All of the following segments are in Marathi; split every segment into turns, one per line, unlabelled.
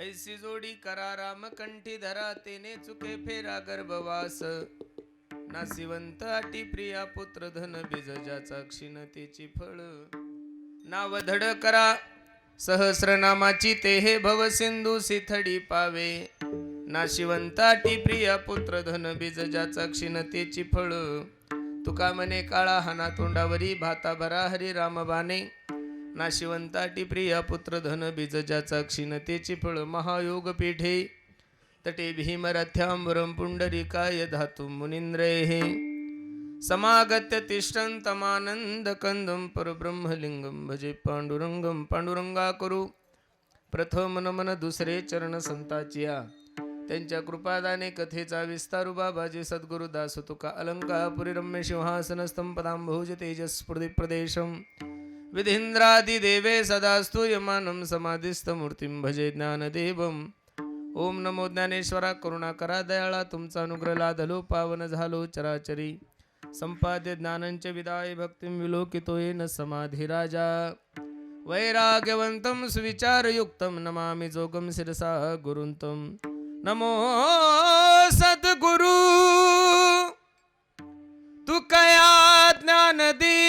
ऐसी जोडी करा राम कंठी धरा तेने चुके फेरा गर्भवास. नासिवंत अटी प्रिया पुत्र धन बीज ज्याचा क्षीणतेची फळ. नाव धड करा सहस्रनामाची ते हे भव सिंधू सिथडी पावे. नाशिवंताटी प्रिया पुत्र धन बीज ज्याचा क्षीणतेची फळ. तुका मने काळा हाना तोंडावरी भाता भरा हरी राम बाणे नाशिवंताटी प्रिया पुत्र धन बीज ज्याचा क्षीणतेची फळ महायोग पीठे. तटे भीमरथ्यांबरं पुण्डरिकाय धातु मुनींद्रे. समागत्य तिष्ठन्तमानन्दकन्दं कंदम परब्रह्मलिंगम भजे पांडुरंगम पांडुरंगा करू प्रथम नमन दुसरे चरण संताचिया. त्यांच्या कृपादाने कथेचा विस्तारू बाबाजी सद्गुरुदास तुका अलंकापुरी रम्य सिंहासन स्तंपदांभोज प्रदेशम विधींद्रादिदेवे सदा स्तूयमानं समाधिस्थ मूर्तिं भजे ज्ञानदेवम्। ओम नमो ज्ञानेश्वरा करुणा करा दयाळा तुमचा अनुग्रह लाधलो पावन झालो चराचरी। संपाद्य ज्ञानांच विदाय भक्तिं विलोकितो येन समाधी राजा वैराग्यवंतं सुविचारयुक्तं नमामि जोगं शिरसा गुरुन्तं। नमो सद्गुरु तू कया ज्ञानदीपा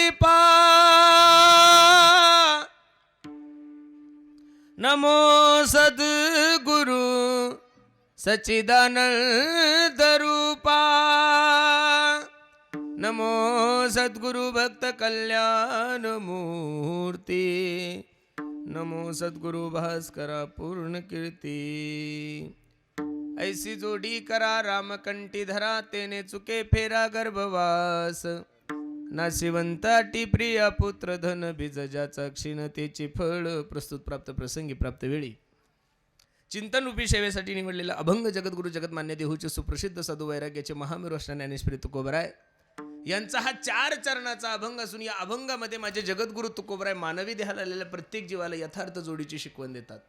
नमो सद्गुरु सच्चिदानंद नमो सद्गुरु भक्त कल्याण मूर्ती। नमो सद्गुरु भास्करा पूर्ण कीर्ती। ऐसी जोडी करा रामकंठी धरा तेने चुके फेरा गर्भवास। नाशिवंताटी प्रिया पुत्र धन बीज ज्याचा क्षीणतेची फळ प्रस्तुत प्राप्त प्रसंगी प्राप्त वेळी. चिंतन रूपी सेवेसाठी निवडलेला अभंग जगद्गुरु जगतमान्य देहूचे सुप्रसिद्ध साधू वैराग्याचे महामेरू असणार ज्ञानेश्वरी तुकोबराय यांचा हा चार चरणाचा अभंग असून या अभंगामध्ये माझे जगद्गुरु तुकोबराय मानवी देहाला आलेल्या प्रत्येक जीवाला यथार्थ जोडीची शिकवण देतात.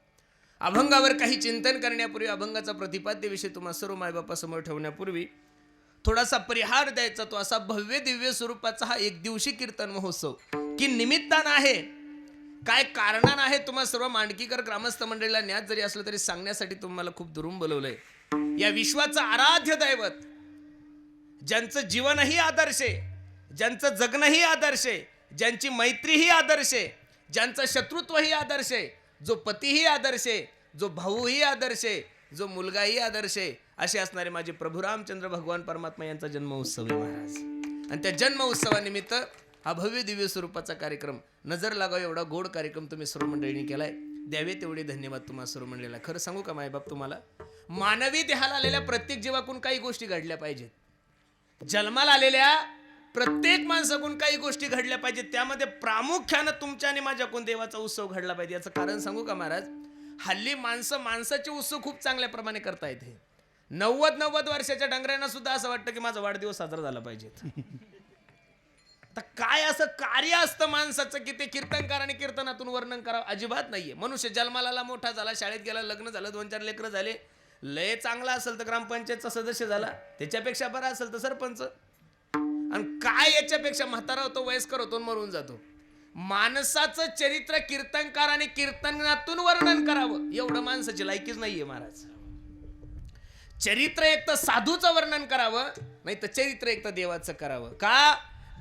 अभंगावर काही चिंतन करण्यापूर्वी अभंगाचा प्रतिपाद्य विषय तुम्हा सर्व मायबापासमोर ठेवण्यापूर्वी थोडासा परिहार द्यायचा तो असा भव्य दिव्य स्वरूपाचा हा एक दिवशी कीर्तन महोत्सव. की निमित्तान आहे काय कारणान आहे तुम्हाला सर्व मांडकीकर ग्रामस्थ मंडळीला ज्ञात जरी असलं तरी सांगण्यासाठी तुम्हाला खूप दुरून बोलवलंय. या विश्वाचं आराध्य दैवत ज्यांचं जीवनही आदर्श आहे ज्यांचं जगणंही आदर्श आहे ज्यांची मैत्रीही आदर्श आहे ज्यांचं शत्रुत्वही आदर्श आहे जो पतीही आदर्श आहे जो भाऊही आदर्श आहे जो मुलगाही आदर्श आहे असे असणारे माझे प्रभू रामचंद्र भगवान परमात्मा यांचा जन्म उत्सव आहे महाराज. आणि त्या जन्म उत्सवानिमित्त हा भव्य दिव्य स्वरूपाचा कार्यक्रम नजर लागावा एवढा गोड कार्यक्रम तुम्ही सर्व मंडळींनी केलाय. द्यावे तेवढे धन्यवाद तुम्हाला सर्व मंडळीला खरं सांगू का मायबाप तुम्हाला? मानवी देहाला आलेल्या प्रत्येक जीवाकून काही गोष्टी घडल्या पाहिजेत. जन्माला आलेल्या प्रत्येक माणसाकडून काही गोष्टी घडल्या पाहिजेत. त्यामध्ये प्रामुख्यानं तुमच्या आणि माझ्याकडून देवाचा उत्सव घडला पाहिजे. याचं कारण सांगू का महाराज? हल्ली माणसं माणसाचे उत्सव खूप चांगल्या प्रमाणे करता येते नव्वद नव्वद वर्षाच्या डंगऱ्यांना सुद्धा असं वाटतं की माझा वाढदिवस साजरा झाला पाहिजे. तर काय असं कार्य असतं माणसाचं की ते कीर्तनकाराने कीर्तनातून वर्णन करावं? अजिबात नाहीये. मनुष्य जन्माला मोठा झाला शाळेत गेला लग्न झालं दोन चार लेकरं झाले. लय चांगला असेल तर ग्रामपंचायतचा सदस्य झाला. त्याच्यापेक्षा बरा असेल तर सरपंच. आणि काय याच्यापेक्षा म्हातारा होतो वयस्कर होतो मरून जातो? माणसाचं चरित्र कीर्तनकाराने कीर्तनातून वर्णन करावं. एवढं माणसाची लायकीच नाहीये महाराज. चरित्र एक तर साधूचं वर्णन करावं नाही तर चरित्र एक तर देवाचं करावं. का?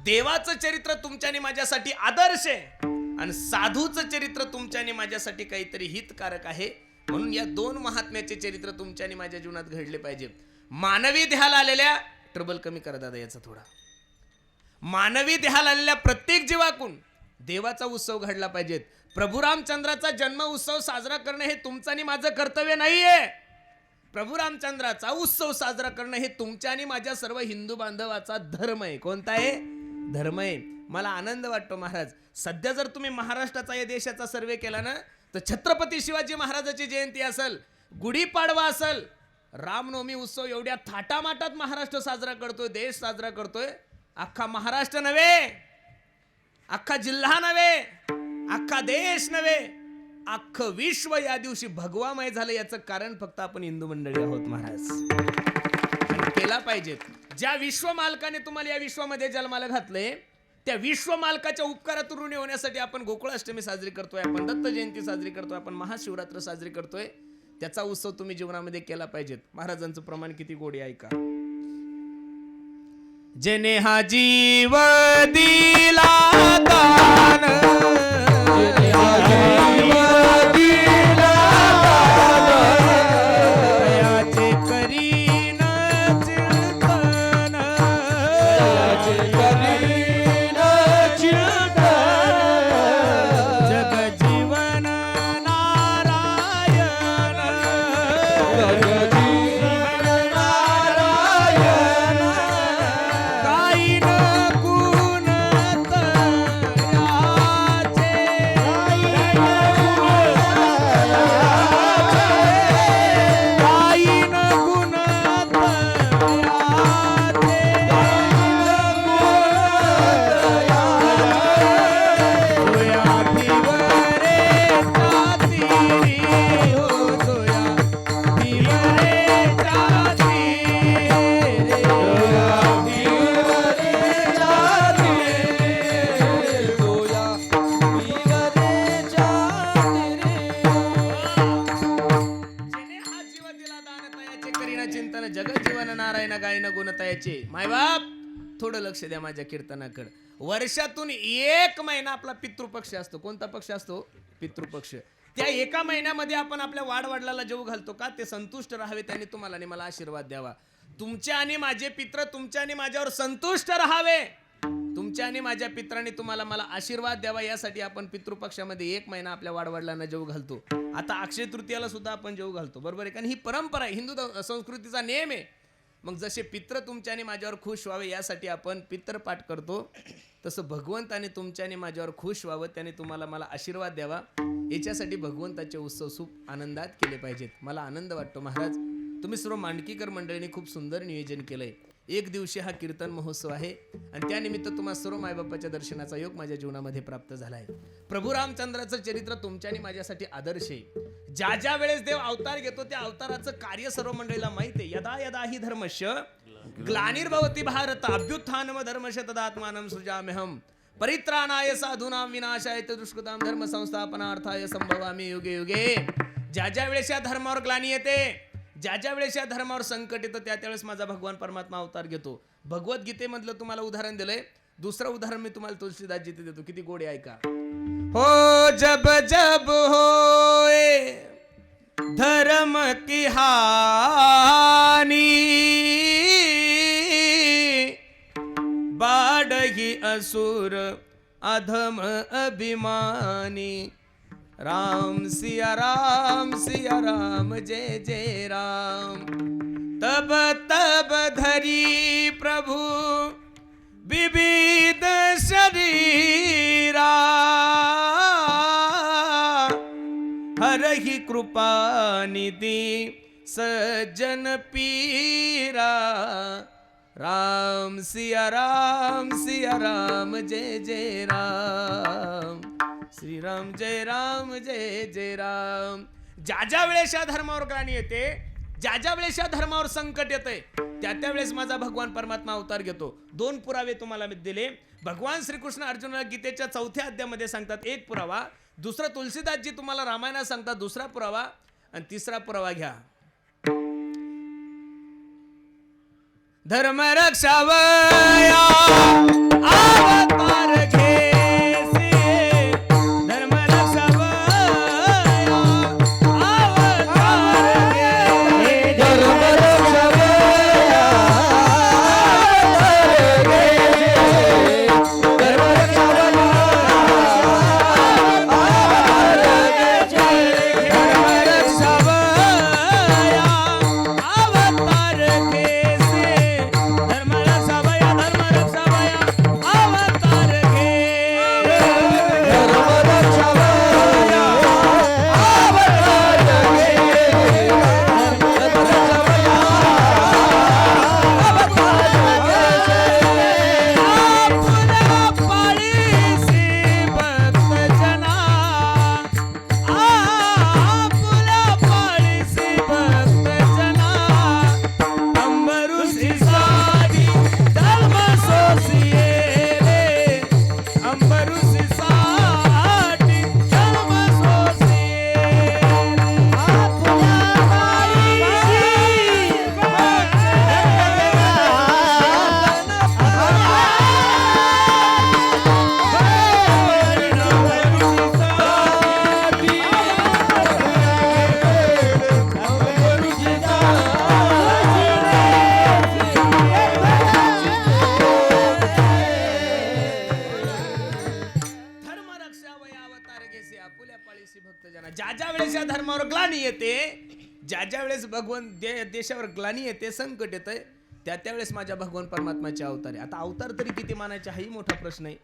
देवाचं चरित्र तुमच्याने माझ्यासाठी आदर्श आहे आणि साधूचं चरित्र तुमच्याने माझ्यासाठी काहीतरी हितकारक आहे. म्हणून या दोन महात्म्याचे चरित्र तुमच्याने माझ्या जीवनात घडले पाहिजे. मानवी देहाला आलेल्या ट्रबल कमी करा दादा याचा थोडा. मानवी देहाला आलेल्या प्रत्येक जीवाकून देवाचा उत्सव घडला पाहिजेत. प्रभू रामचंद्राचा जन्म उत्सव साजरा करणं हे तुमचं आणि माझं कर्तव्य नाहीये. प्रभू रामचंद्राचा उत्सव साजरा करणं हे तुमच्या आणि माझ्या सर्व हिंदू बांधवाचा धर्म आहे. कोणता आहे? धर्म आहे. मला आनंद वाटतो महाराज. सध्या जर तुम्ही महाराष्ट्राचा या देशाचा सर्वे केला ना तर छत्रपती शिवाजी महाराजाची जयंती असेल गुढीपाडवा असेल रामनवमी उत्सव एवढ्या थाटामाटात महाराष्ट्र साजरा करतोय देश साजरा करतोय. अख्खा महाराष्ट्र नव्हे अख्खा जिल्हा नव्हे अख्खा देश नव्हे. अख्खं विश्व या दिवशी भगवामय झालं याचं कारण फक्त आपण हिंदू मंडळी आहोत महाराज. केला पाहिजेत. ज्या विश्व मालकाने तुम्हाला या विश्वामध्ये जन्माला घातले त्या विश्व मालकाच्या उपकारातून ऋणी होण्यासाठी आपण गोकुळाष्टमी साजरी करतोय आपण दत्त जयंती साजरी करतोय आपण महाशिवरात्र साजरी करतोय त्याचा उत्सव तुम्ही जीवनामध्ये केला पाहिजेत. महाराजांचं प्रमाण किती गोडी ऐका. जेने हा जीव दिला दान. चिंतन जग जीवन नारायण गायन गुण तयाचे. मायबाप थोडं लक्ष द्या माझ्या कीर्तनाकडे. वर्षातून एक महिना आपला पितृपक्ष असतो. कोणता पक्ष असतो? पितृपक्ष. त्या एका महिन्यामध्ये आपण आपल्या वाडवडलाला जेव घालतो का? ते संतुष्ट राहावे त्यांनी तुम्हाला आणि मला आशीर्वाद द्यावा. तुमच्या आणि माझे पित्र तुमच्या आणि माझ्यावर संतुष्ट राहावे. तुमच्या आणि माझ्या पित्रांनी तुम्हाला मला आशीर्वाद द्यावा यासाठी आपण पितृपक्षामध्ये एक महिना आपल्या वाडवडिलांना जेव घालतो. आता अक्षय तृतीयाला सुद्धा आपण जेव घालतो बरोबर आहे? कारण ही परंपरा आहे हिंदू संस्कृतीचा नियम आहे. मग जसे पित्र तुमच्या आणि माझ्यावर खुश व्हावे यासाठी आपण पित्रपाठ करतो. तसं भगवंताने तुमच्या आणि माझ्यावर खुश व्हावं त्याने तुम्हाला मला आशीर्वाद द्यावा. याच्यासाठी भगवंताचे उत्सव खूप आनंदात केले पाहिजेत. मला आनंद वाटतो महाराज. तुम्ही सर्व मांडकीकर मंडळीने खूप सुंदर नियोजन केलंय. एक दिवशी हा कीर्तन महोत्सव आहे आणि त्यानिमित्त तुम्हा सर्व मायबापाच्या दर्शनाचा योग माझ्या जीवनामध्ये प्राप्त झाला आहे प्रभू रामचंद्राचं चरित्र तुमच्याने माझ्यासाठी आदर्श आहे. ज्या ज्या वेळेस देव अवतार घेतो त्या अवताराचं कार्य सर्व मंडळीला माहीत आहे. यदा यदा ही धर्मश ग्लानिर्भवती भारत अभ्युत्थानम धर्मश तदात्मानं सृजाम्यहम. परित्राणाय साधूनां विनाशाय दुष्कृताम धर्म संस्थापनार्थाय संभवामी युगे युगे. ज्या ज्या वेळेस या धर्मावर ग्लानी येते ज्या ज्या वेळेस या धर्मावर संकट येतं त्या त्यावेळेस माझा भगवान परमात्मा अवतार घेतो. भगवद्गीतेमधलं तुम्हाला उदाहरण दिलंय. दुसरं उदाहरण मी तुम्हाला तुलसीदास जिथे देतो. किती गोडे ऐका. हो जब जब होए धर्म की हानी बाडही असुर अधम अभिमानी राम सिया राम सिया राम जय जय राम। तब तब धरी प्रभु विविध शरीरा। हर ही कृपा निधी सज्जन पीरा। राम सिया राम सिया राम जय जय राम श्रीराम जय राम जय जय राम. ज्या ज्या वेळेस या धर्मावर ग्लानी येते ज्या ज्या वेळेस या धर्मावर संकट येते त्या त्या वेळेस माझा भगवान परमात्मा अवतार घेतो. दोन पुरावे तुम्हाला मी दिले. भगवान श्रीकृष्ण अर्जुनाला गीतेच्या चौथ्या अध्यामध्ये सांगतात एक पुरावा दुसरा तुलसीदासजी तुम्हाला रामायणात सांगतात दुसरा पुरावा आणि तिसरा पुरावा घ्या. धर्म रक्षावया येते ज्या ज्या वेळेस भगवान दे देशावर ग्लानी येते संकट येतंय त्या त्यावेळेस माझ्या भगवान परमात्माचे अवतार आहे. आता अवतार तरी किती मानायचे हाही मोठा प्रश्न आहे.